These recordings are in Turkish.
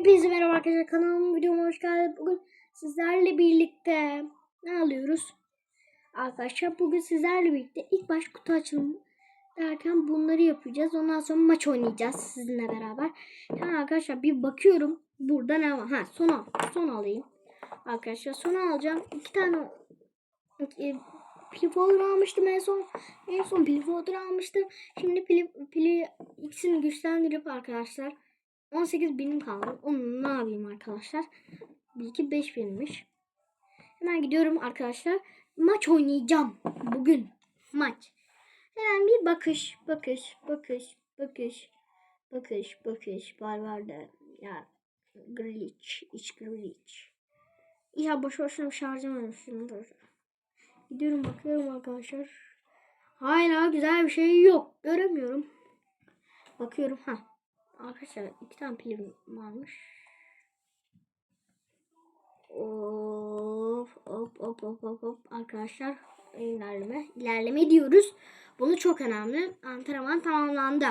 Hepinize merhaba arkadaşlar kanalıma videoma hoş geldiniz. Bugün sizlerle birlikte ne alıyoruz? Arkadaşlar bugün sizlerle birlikte ilk baş kutu açılımı derken bunları yapacağız. Ondan sonra maç oynayacağız sizinle beraber. Yani arkadaşlar bir bakıyorum burada ne var? Ha son al. Son alayım. Arkadaşlar son alacağım. İki tane e, pili folder almıştım en son. En son pili folder almıştım. Şimdi pili, pili ikisini güçlendirip arkadaşlar 18 binim kaldı. Onu ne yapayım arkadaşlar? Bilgi 5 binmiş. Hemen gidiyorum arkadaşlar. Maç oynayacağım. Bugün maç. Hemen bir bakış, bakış, bakış, bakış, bakış, bakış. Var var da ya Grealish, iç Grealish. Ya boş boşuna şarjım ölmüşümdür. Gidiyorum bakıyorum arkadaşlar. Hala güzel bir şey yok. Göremiyorum. Bakıyorum ha. Arkadaşlar iki tane pilim varmış. Of hop hop hop hop hop arkadaşlar ilerleme ilerleme diyoruz. Bunu çok önemli. Antrenman tamamlandı.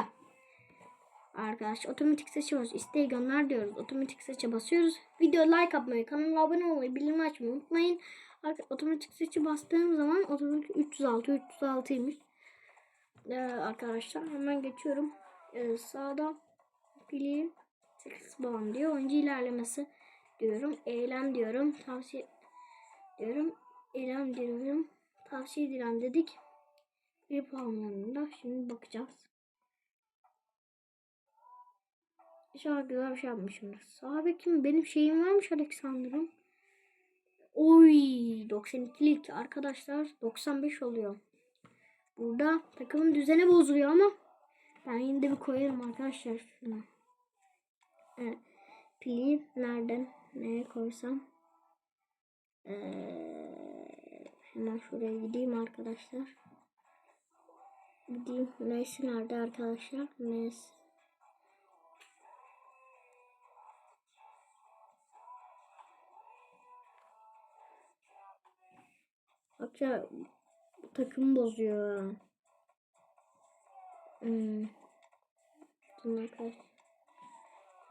Arkadaşlar otomatik seçiyoruz. İsteği gönder diyoruz. Otomatik seçe basıyoruz. Video like atmayı, kanala abone olmayı, bildirim açmayı unutmayın. Arkadaşlar otomatik seçe bastığım zaman otomatik 306 306'ymış. Ee, arkadaşlar hemen geçiyorum. Ee, sağda pili 8 puan diyor. Oyuncu ilerlemesi diyorum. Eylem diyorum. Tavsiye diyorum. Eylem diyorum. Tavsiye edilen dedik. Bir puan yanında. Şimdi bakacağız. İnşallah güzel bir şey yapmışımdır. Sahabe kim? Benim şeyim varmış Alexander'ın. Oy 92'lik arkadaşlar 95 oluyor. Burada takımın düzeni bozuluyor ama ben yine de bir koyarım arkadaşlar şunu. Evet. Pili nereden neye koysam? Ee, hemen şuraya gideyim arkadaşlar. Gideyim. Messi nerede arkadaşlar? Messi. Bak ya takım bozuyor. Hmm. Bunlar kaç?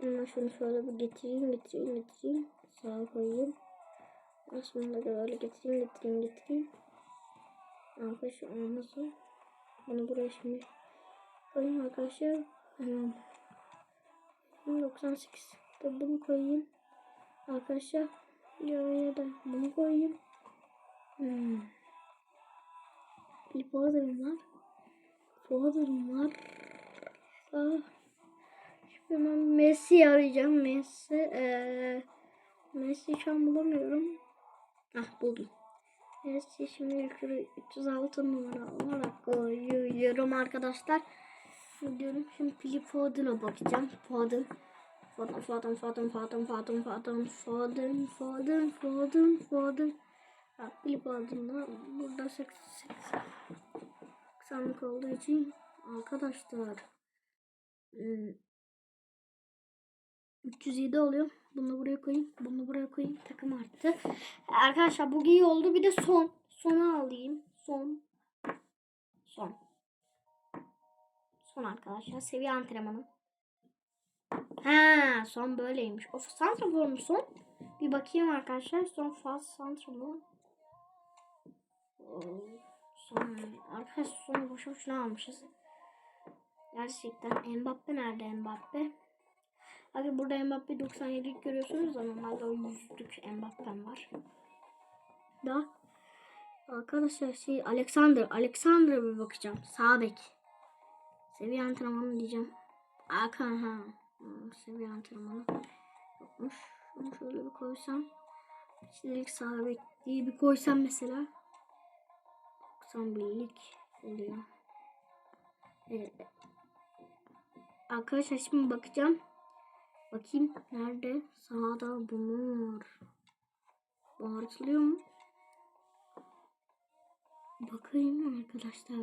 Ama şunu şöyle bir getireyim, getireyim, getireyim. Sağa koyayım. Da böyle getireyim, getireyim, getireyim. Arkadaşlar olmasın. Bunu buraya şimdi koyayım arkadaşlar. Hemen. 98. Da bunu koyayım. Arkadaşlar. Ya da bunu koyayım. Hmm. Bir border'ım var. Border'ım var. Ah. Şimdi ben Messi'yi arayacağım. Messi. Ee, Messi şu an bulamıyorum. Ah buldum. Messi şimdi yukarı 306 numara olarak koyuyorum arkadaşlar. Diyorum şimdi Philip Foden'a bakacağım. Foden. Foden, Foden, Foden, Foden, Foden, Foden, Foden, Foden, Foden, Foden. Philip Foden'da burada 88 sandık olduğu için arkadaşlar hmm, 307 oluyor. Bunu buraya koyayım. Bunu buraya koyayım. Takım arttı. Arkadaşlar bu iyi oldu. Bir de son. Sona alayım. Son. Son. Son arkadaşlar. Seviye antrenmanı. Ha, son böyleymiş. Of santrafor mu son? Bir bakayım arkadaşlar. Son faz santrafor. Son. Arkadaşlar sonu boşu boşuna almışız. Gerçekten Mbappe nerede Mbappe? Bakın burada Mbappe 97'lik görüyorsunuz ama normalde o yüzlük Mbappe'm var. Da arkadaşlar şey Alexander Alexander'a bir bakacağım. Sağ bek. Seviye antrenmanı diyeceğim. Hakan ha. Hmm, Seviye antrenmanı yokmuş. Şunu şöyle bir koysam. Şimdilik sağ bek diye bir koysam mesela. 91'lik oluyor. Evet. Arkadaşlar şimdi bakacağım. Bakayım nerede? Sağda bunlar. Bağırtılıyor mu? Bakayım arkadaşlar.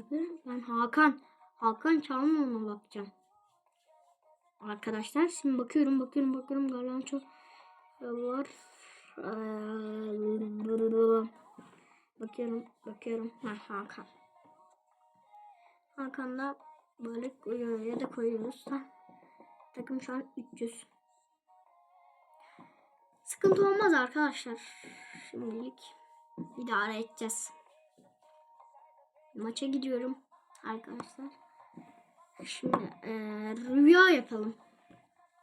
Ben Hakan. Hakan Çalmam'a bakacağım. Arkadaşlar şimdi bakıyorum bakıyorum bakıyorum. Garlanço var. Bakıyorum bakıyorum. Ha, Hakan. Hakan'da böyle ya da koyuyoruz. Ha. Takım şu an 300. Sıkıntı olmaz arkadaşlar. Şimdilik idare edeceğiz. Maça gidiyorum arkadaşlar. Şimdi eee, rüya yapalım.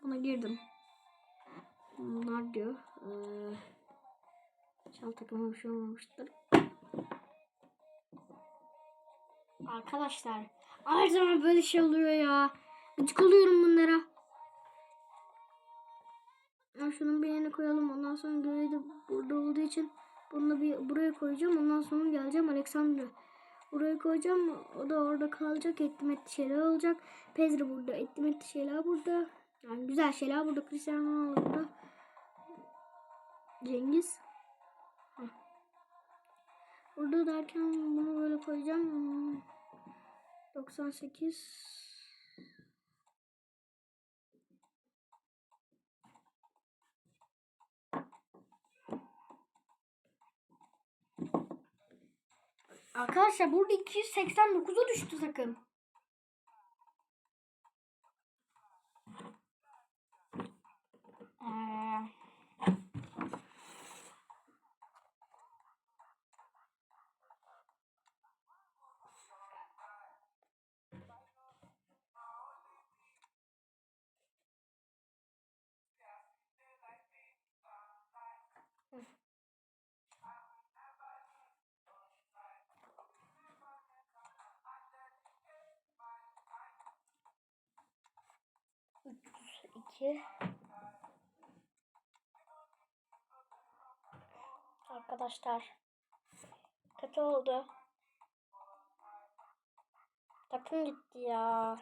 Buna girdim. Bunlar diyor. Eee Çal takıma bir şey olmamıştır. Arkadaşlar her zaman böyle şey oluyor ya. Gıcık oluyorum bunlara. Ya şunun bir yerine koyalım. Ondan sonra görevi de burada olduğu için bunu bir buraya koyacağım. Ondan sonra geleceğim Alexandra. Buraya koyacağım. O da orada kalacak. Ettim etti şeyler olacak. Pedro burada. Ettim etti şeyler burada. Yani güzel şeyler burada. Cristiano burada. Cengiz. Heh. Burada derken bunu böyle koyacağım. Hmm. 98 Arkadaşlar burada 289'a düştü takım. Ee, iki. Arkadaşlar kötü oldu. Takım gitti ya.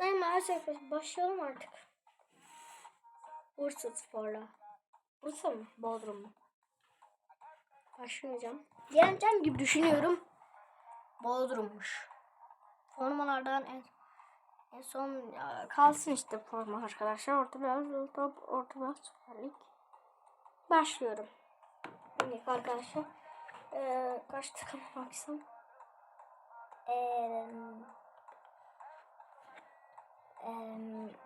Neyse maalesef başlayalım artık. Bursa Spor'la. Bursa mı? Bodrum mu? Başlayacağım. Yeneceğim gibi düşünüyorum. Bodrum'muş. Formalardan en, en son ya, kalsın işte forma arkadaşlar. Orta biraz top, orta biraz Süper Lig. Başlıyorum. Evet arkadaşlar. Ee, kaç takım baksam? Ee, ee,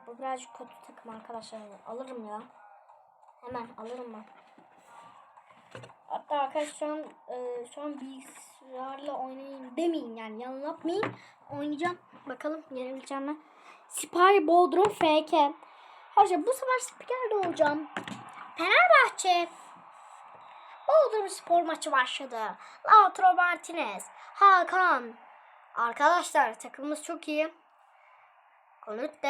bu birazcık kötü takım arkadaşlar. Alırım ya. Hemen alırım ben. Hatta arkadaşlar e, şu an bilgisayarla oynayayım demeyin yani yalan yapmayın. Oynayacağım. Bakalım yenebileceğim mi? Sipahi Bodrum FK. Arkadaşlar bu sefer spiker de olacağım. Fenerbahçe. Bodrum spor maçı başladı. Lautaro Martinez. Hakan. Arkadaşlar takımımız çok iyi. Konut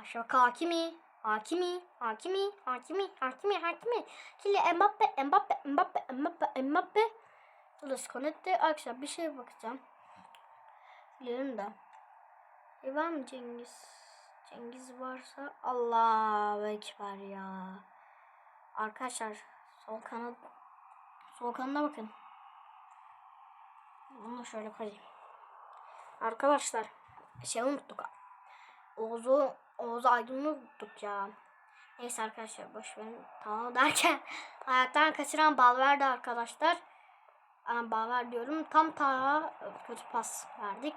Aşak Hakimi. Hakimi, Hakimi, Hakimi, Hakimi, Hakimi. Kili Mbappe, Mbappe, Mbappe, Mbappe, Mbappe. Luis Konette. Arkadaşlar bir şeye bakacağım. Biliyorum da. E var mı Cengiz? Cengiz varsa Allah ekber ya. Arkadaşlar sol kanat sol kanada bakın. Bunu şöyle koyayım. Arkadaşlar şey unuttuk. Oğuz'u Oğuz Aydın'ı unuttuk ya. Neyse arkadaşlar boş verin. Tamam derken hayattan kaçıran Balver'de arkadaşlar. Yani Balver diyorum. Tam ta kötü pas verdik.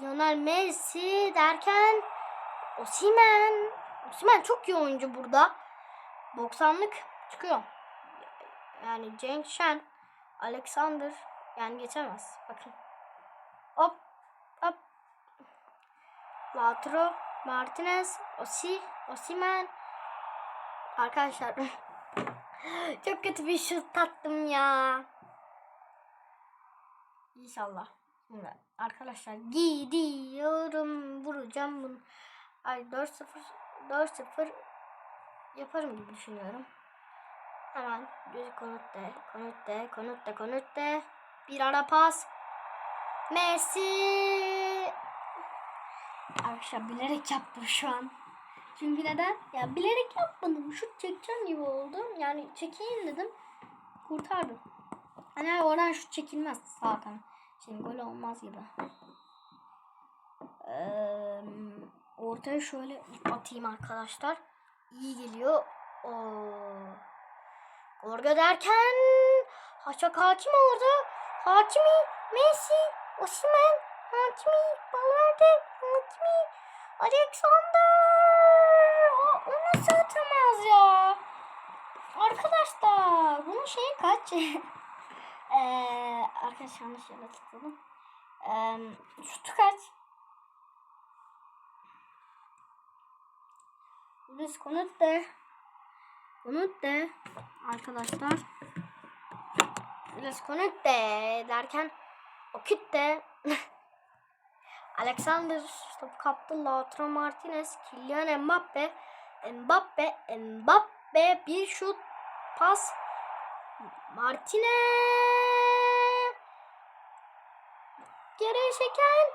Lionel Messi derken Osimen. Osimen çok iyi oyuncu burada. 90'lık çıkıyor. Yani Cenk Şen, Alexander yani geçemez. Bakın. Hop hop. Lautaro, Martinez, Osi, Osimen. Arkadaşlar çok kötü bir şut tattım ya. İnşallah. Şimdi arkadaşlar gidiyorum vuracağım bunu. Ay 4-0 4-0 yaparım gibi düşünüyorum. Hemen de, konut de, konut de. Bir ara pas. Messi. Arkadaşlar bilerek yaptım şu an. Çünkü neden? Ya bilerek yapmadım. Şut çekeceğim gibi oldum. Yani çekeyim dedim. Kurtardım. Hani oradan şut çekilmez zaten. Şimdi gol olmaz gibi. Ee, ortaya şöyle atayım arkadaşlar. İyi geliyor. Oo. Gorga derken Haçak Hakimi orada. Hakimi, Messi, Osimhen, Hakimi, Valverde, Hakimi, Alexander. O, o nasıl atamaz ya? Arkadaşlar bunun şeyi kaç? Eee arkadaşlar yanlış yere tıkladım. Eee şutu kaç? Biz konut de. Konut de. Arkadaşlar. Biz konut de derken okit de. Alexander top kaptı. Lautaro Martinez, Kylian Mbappe, Mbappe, Mbappe bir şut pas. Martinez geri çeken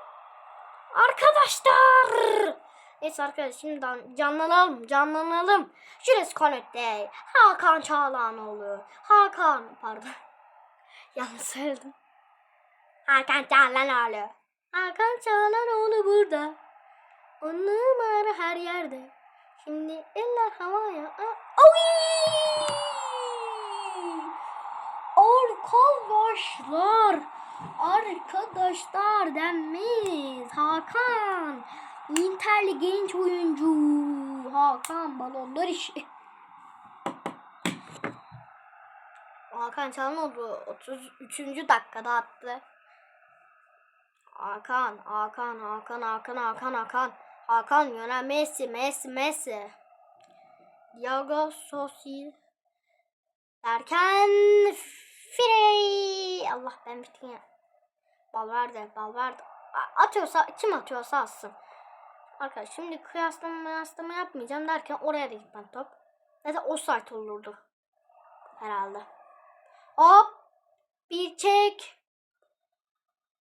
arkadaşlar. Neyse arkadaşlar şimdi canlanalım, canlanalım. Jules Connette, Hakan Çağlanoğlu, Hakan pardon. Yanlış söyledim. Hakan Çağlanoğlu. Hakan Çağlanoğlu burada. On numara her yerde. Şimdi eller havaya. Oy! Arkadaşlar. Arkadaşlar denmez. Hakan. Interli genç oyuncu. Hakan balonlar işi. Hakan Çalhanoğlu 33. dakikada attı. Hakan, Hakan, Hakan, Hakan, Hakan, Hakan. Hakan yöne Messi, Messi, Messi. Diego Sosil. Derken Frey. Allah ben bittim ya. Bal verdi, bal verdi. A- Atıyorsa, kim atıyorsa atsın. Arkadaşlar şimdi kıyaslama kıyaslama yapmayacağım derken oraya da gitmem top. Zaten offside olurdu. Herhalde. Hop. Bir çek.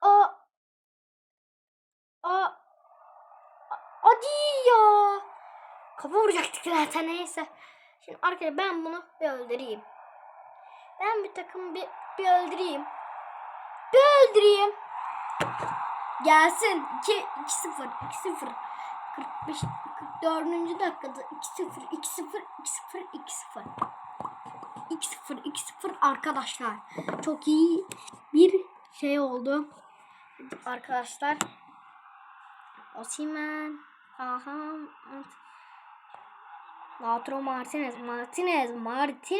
O. O. Hadi ya. Kafa vuracaktık zaten neyse. Şimdi arkadaşlar ben bunu bir öldüreyim. Ben bir takım bir, bir öldüreyim. Bir öldüreyim. Gelsin. 2 2-0 2-0. 45 44. dakikada 2-0 2-0 2-0 2-0. 2-0 2-0 arkadaşlar. Çok iyi bir şey oldu. Arkadaşlar. Osimen. Aha. Lautaro Martinez. Martinez. Martinez.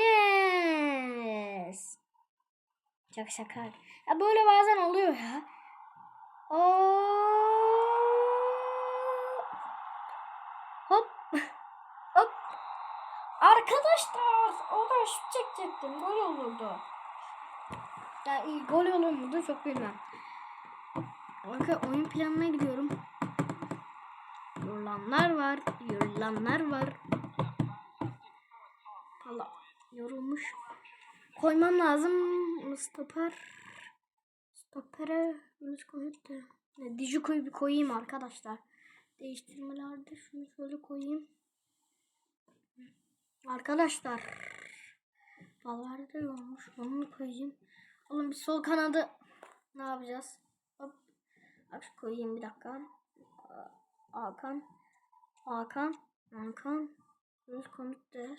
Çok şaka. Ya böyle bazen oluyor ya. Oo. Hop. Hop. Arkadaşlar o da şut çekecektim. Gol olurdu. Ya iyi gol olur muydu çok bilmem. Arka oyun planına gidiyorum. Yorulanlar var. Yorulanlar var. Yorulmuş. Koymam lazım. Stoper. Stopere. Nasıl koyup da. Dijuku'yu bir koyayım arkadaşlar. Değiştirmelerde şunu şöyle koyayım. Arkadaşlar. Valverde de olmuş. Onu koyayım. Oğlum bir sol kanadı ne yapacağız? Hop. Bak koyayım bir dakika. Hakan. Hakan. Hakan. Sülüs konut da.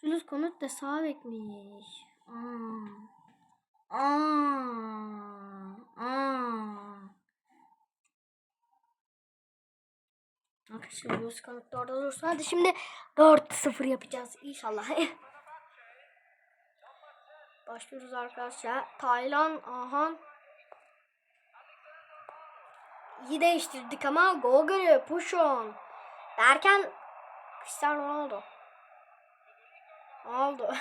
Sülüs konut da sağ bekmiş. Aa. Aa. Aa. Arkadaşlar Sülüs konut da orada durursa. Hadi şimdi 4-0 yapacağız inşallah. Başlıyoruz arkadaşlar. Taylan, Ahan. İyi değiştirdik ama gol görüyor. Push on. Derken Cristiano Ronaldo. Ne oldu?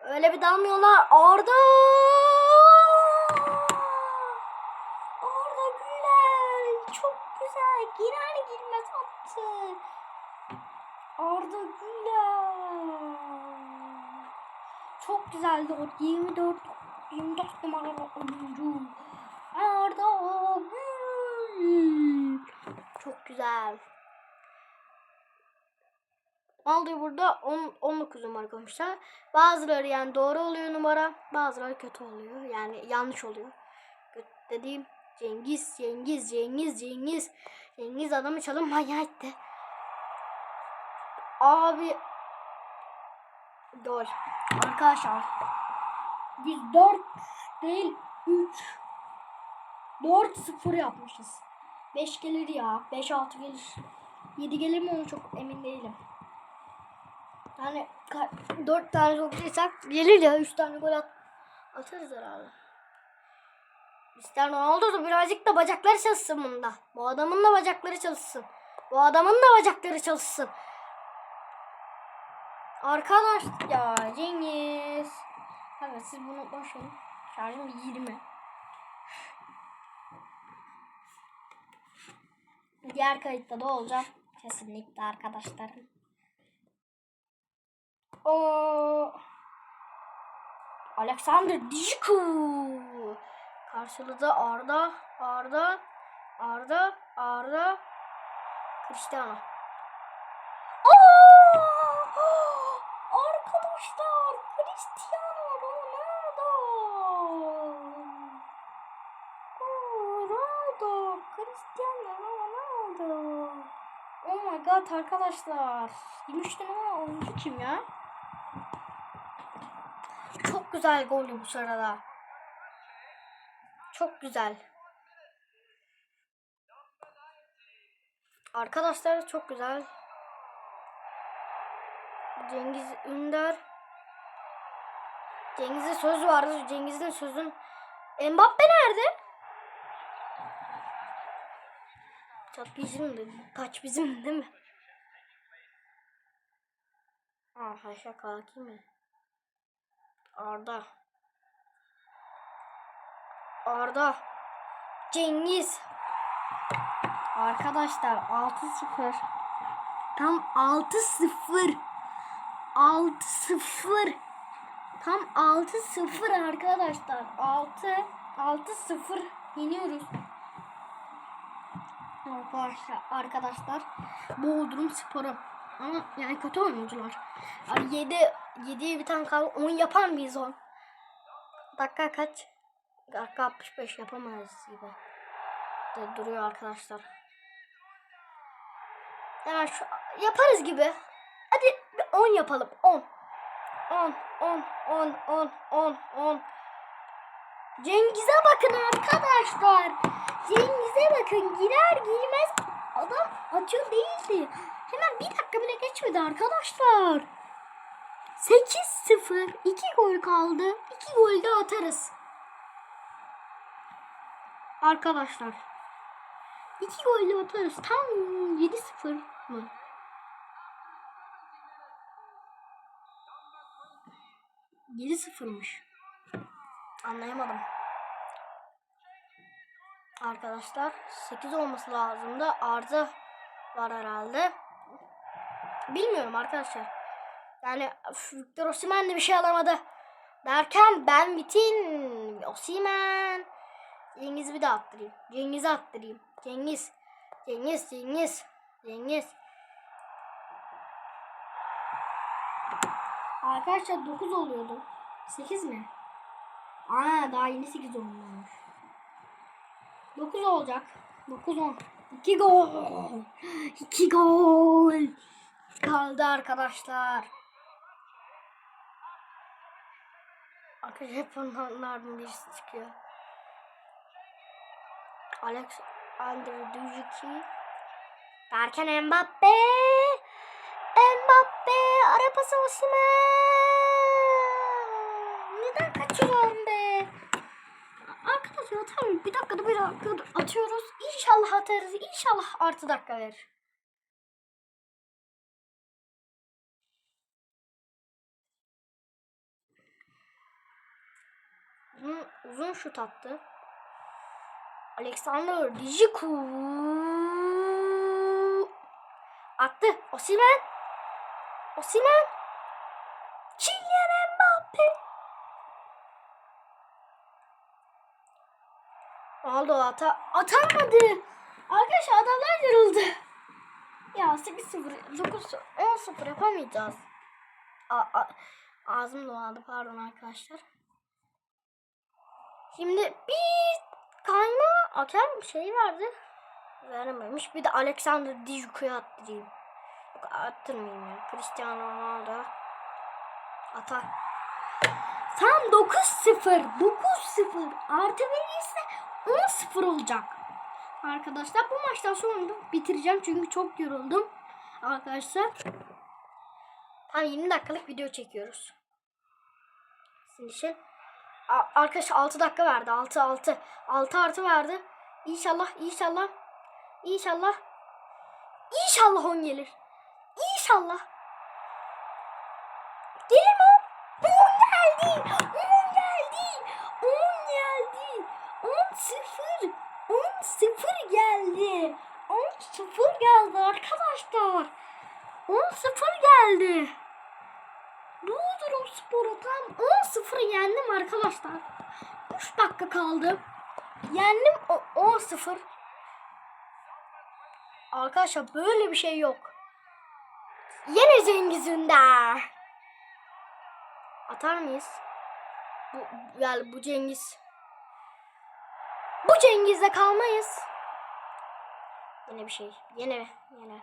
Öyle bir dalmıyorlar. Arda! Arda Güler. Çok güzel. Girer girmez attı. Arda Güler. Çok güzeldi o 24 24 numaralı oyuncu. Arda Gül. Çok güzel. Aldığı burada 10, 19 numara koymuşlar. Bazıları yani doğru oluyor numara. Bazıları kötü oluyor. Yani yanlış oluyor. Dediğim Cengiz, Cengiz, Cengiz, Cengiz. Cengiz adamı çalım manyağı etti. Abi Gol. Arkadaşlar. Biz 4 değil 3 4-0 yapmışız. 5 gelir ya. 5-6 gelir. 7 gelir mi onu çok emin değilim. Yani 4 tane toplaysak gelir ya 3 tane gol at atarız herhalde. Cristiano Ronaldo da birazcık da bacakları çalışsın bunda. Bu adamın da bacakları çalışsın. Bu adamın da bacakları çalışsın. Arkadaş ya Cengiz. Kanka siz bunu boş verin. Şarjım 20. Diğer kayıtta da olacak. Kesinlikle arkadaşlarım. O Alexander Dijku. Karşılıda Arda, Arda, Arda, Arda, Cristiano. Arkadaşlar Cristiano Ronaldo. Ronaldo, Cristiano Ronaldo. Oh my god arkadaşlar. 23 numara oyuncu kim ya? Güzel gollü bu sırada. Çok güzel. Arkadaşlar çok güzel. Cengiz Ünder. Cengiz'e söz vardı. Cengiz'in sözün. Mbappe nerede? Çat bizim de. Taç bizim değil mi? Aha şaka kim mi? Arda. Arda. Cengiz. Arkadaşlar 6-0. Tam 6-0. 6-0. Tam 6-0 arkadaşlar. 6 6-0 yeniyoruz. Arkadaşlar, arkadaşlar Bodrum Sporu. Ama yani kötü oyuncular. Yani 7 7'ye bir tane kaldı. 10 yapar mıyız 10? Dakika kaç? Dakika 65 yapamayız gibi. De duruyor arkadaşlar. Hemen şu yaparız gibi. Hadi bir 10 yapalım. 10. 10 10 10 10 10 10 Cengiz'e bakın arkadaşlar. Cengiz'e bakın girer girmez adam atıyor değildi. Hemen bir dakika bile geçmedi arkadaşlar. 8-0 2 gol kaldı. 2 gol de atarız. Arkadaşlar. 2 gol de atarız. Tam 7-0 mı? Yedi sıfırmış. Anlayamadım. Arkadaşlar 8 olması lazımdı. Arda var herhalde. Bilmiyorum arkadaşlar. Yani Victor Osimhen de bir şey alamadı. Derken ben bitin. Osimhen. Cengiz'i bir de attırayım. Cengiz'i attırayım. Cengiz. Cengiz. Cengiz. Cengiz. Arkadaşlar 9 oluyordu. 8 mi? Aa daha yeni 8 olmuş. 9 olacak. 9 10. 2 gol. 2 gol. Kaldı arkadaşlar. Arkadaşlar hep onlardan birisi çıkıyor. Alex Andre Dujuki. Derken Mbappe. Mbappe. Arapası Osimhen. Arkadaşlar tamam bir dakikada bir dakikada atıyoruz. İnşallah atarız. İnşallah artı dakika verir. Uzun, uzun şut attı. Alexander Dijiku attı. Osimhen. Osimhen. Kylian Mbappe. Ronaldo ata atamadı. Arkadaşlar adamlar yoruldu. Ya 8-0, 9 10-0 yapamayacağız. A, a, ağzım dolandı pardon arkadaşlar. Şimdi bir kayma hakem şey verdi. Verememiş. Bir de Alexander Dijku'ya attırayım. Yok attırmayayım ya. Cristiano Ronaldo. Atar. Tam 9-0. 9-0. Artı verirse 10-0 olacak. Arkadaşlar bu maçtan sonra bitireceğim çünkü çok yoruldum. Arkadaşlar. Tam 20 dakikalık video çekiyoruz. Sizin için. A- Arkadaş 6 dakika verdi. 6 6. 6 artı verdi. İnşallah inşallah. İnşallah. İnşallah 10 gelir. İnşallah. Gelir mi? 10 geldi. 10 geldi. 10 geldi. 10 0. 10 0 geldi. 10 0 geldi arkadaşlar. 10 0 geldi. Buldurum sporu tam 10 0 yendim arkadaşlar. 3 dakika kaldı. Yendim o- 10 0. Arkadaşlar böyle bir şey yok. Yine Cengiz Ünder. Atar mıyız? Bu, yani bu Cengiz. Bu Cengiz'le kalmayız. Yine bir şey. Yine yine.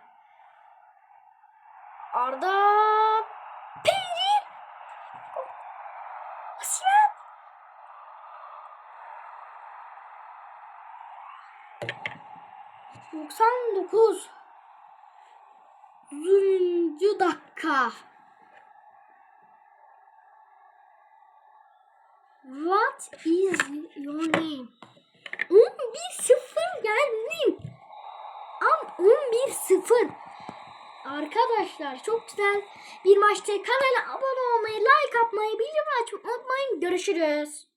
Arda 99 100. dakika. What is your name? 11-0 geldim. Am 11-0. Arkadaşlar çok güzel bir maçta kanala abone olmayı, like atmayı, bildirim açmayı unutmayın. Görüşürüz.